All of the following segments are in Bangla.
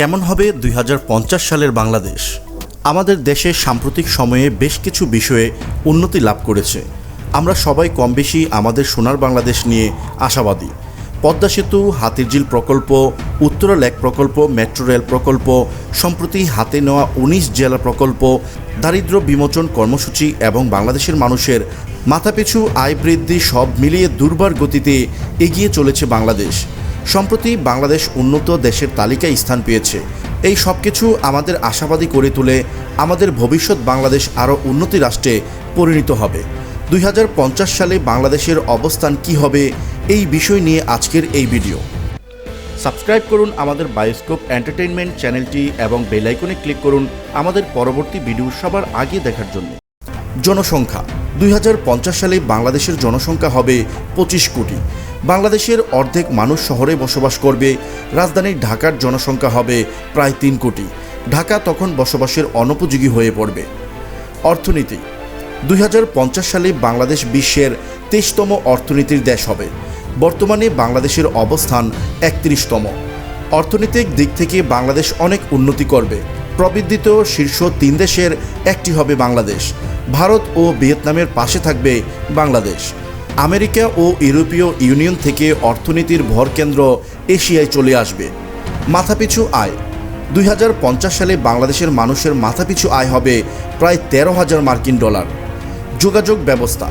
কেমন হবে দুই হাজার পঞ্চাশ সালের বাংলাদেশ? আমাদের দেশে সাম্প্রতিক সময়ে বেশ কিছু বিষয়ে উন্নতি লাভ করেছে। আমরা সবাই কম বেশি আমাদের সোনার বাংলাদেশ নিয়ে আশাবাদী। পদ্মা সেতু, হাতিরঝিল প্রকল্প, উত্তরা লেক প্রকল্প, মেট্রো রেল প্রকল্প, সম্প্রতি হাতে নেওয়া উনিশ জেলা প্রকল্প দারিদ্র বিমোচন কর্মসূচি এবং বাংলাদেশের মানুষের মাথাপিছু আয় বৃদ্ধি সব মিলিয়ে দুর্বার গতিতে এগিয়ে চলেছে বাংলাদেশ। সম্প্রতি বাংলাদেশ উন্নত দেশের তালিকায় স্থান পেয়েছে। এই সব কিছু আমাদের আশাবাদী করে তুলে আমাদের ভবিষ্যৎ বাংলাদেশ আরও উন্নতি রাষ্ট্রে পরিণত হবে। দুই হাজার পঞ্চাশ সালে বাংলাদেশের অবস্থান কি হবে, এই বিষয় নিয়ে আজকের এই ভিডিও। সাবস্ক্রাইব করুন আমাদের বায়োস্কোপ এন্টারটেইনমেন্ট চ্যানেলটি এবং বেলাইকনে ক্লিক করুন আমাদের পরবর্তী ভিডিও সবার আগে দেখার জন্য। জনসংখ্যা। দুই হাজার পঞ্চাশ সালে বাংলাদেশের জনসংখ্যা হবে পঁচিশ কোটি। বাংলাদেশের অর্ধেক মানুষ শহরে বসবাস করবে। রাজধানী ঢাকার জনসংখ্যা হবে প্রায় তিন কোটি। ঢাকা তখন বসবাসের অনুপযোগী হয়ে পড়বে। অর্থনীতি। দুই হাজার পঞ্চাশ সালে বাংলাদেশ বিশ্বের তেইশতম অর্থনীতির দেশ হবে। বর্তমানে বাংলাদেশের অবস্থান একত্রিশতম। অর্থনৈতিক দিক থেকে বাংলাদেশ অনেক উন্নতি করবে। প্রবৃদ্ধিত শীর্ষ তিন দেশের একটি হবে বাংলাদেশ। ভারত ও ভিয়েতনামের পাশে থাকবে বাংলাদেশ। আমেরিকা ও ইউরোপীয় ইউনিয়ন থেকে অর্থনীতির ভরকেন্দ্র এশিয়ায় চলে আসবে। মাথাপিছু আয়। দুই হাজার পঞ্চাশ সালে বাংলাদেশের মানুষের মাথাপিছু আয় হবে প্রায় তেরো হাজার মার্কিন ডলার। যোগাযোগ ব্যবস্থা।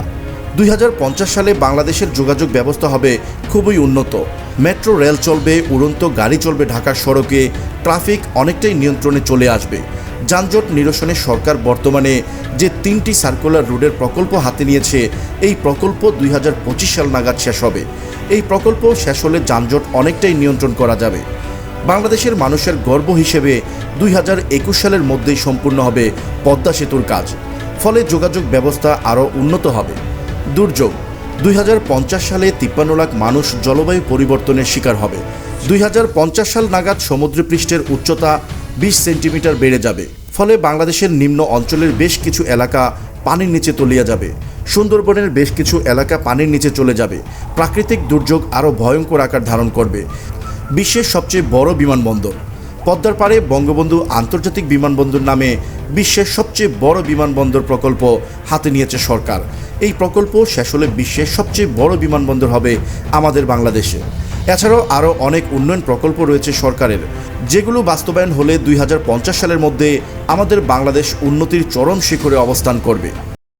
দুই হাজার পঞ্চাশ সালে বাংলাদেশের যোগাযোগ ব্যবস্থা হবে খুবই উন্নত। মেট্রো, রেল চলবে, উড়ন্ত গাড়ি চলবে ঢাকার সড়কে। ট্রাফিক অনেকটাই নিয়ন্ত্রণে চলে আসবে। যানজট নিরসনে সরকার বর্তমানে যে তিনটি সার্কুলার রোডের প্রকল্প হাতে নিয়েছে, এই প্রকল্প দুই হাজার পঁচিশ সাল নাগাদ শেষ হবে। এই প্রকল্প শেষ হলে যানজট অনেকটাই নিয়ন্ত্রণ করা যাবে। বাংলাদেশের মানুষের গর্ব হিসেবে দুই হাজার একুশ সালের মধ্যেই সম্পূর্ণ হবে পদ্মা সেতুর কাজ। ফলে যোগাযোগ ব্যবস্থা আরও উন্নত হবে। দুর্যোগ। দুই হাজার পঞ্চাশ সালে তিপ্পান্ন লাখ মানুষ জলবায়ু পরিবর্তনের শিকার হবে। দুই হাজার পঞ্চাশ সাল নাগাদ সমুদ্রপৃষ্ঠের উচ্চতা বিশ সেন্টিমিটার বেড়ে যাবে। ফলে বাংলাদেশের নিম্ন অঞ্চলের বেশ কিছু এলাকা পানির নিচে তলিয়ে যাবে। সুন্দরবনের বেশ কিছু এলাকা পানির নিচে চলে যাবে। প্রাকৃতিক দুর্যোগ আরও ভয়ঙ্কর আকার ধারণ করবে। বিশ্বের সবচেয়ে বড় বিমানবন্দর। পদ্মার পাড়ে বঙ্গবন্ধু আন্তর্জাতিক বিমানবন্দর নামে বিশ্বের সবচেয়ে বড় বিমানবন্দর প্রকল্প হাতে নিয়েছে সরকার। এই প্রকল্প শেষ হলে বিশ্বের সবচেয়ে বড় বিমানবন্দর হবে আমাদের বাংলাদেশে। এছাড়াও আরও অনেক উন্নয়ন প্রকল্প রয়েছে সরকারের, যেগুলো বাস্তবায়ন হলে দুই হাজার পঞ্চাশ সালের মধ্যে আমাদের বাংলাদেশ উন্নতির চরম শিখরে অবস্থান করবে।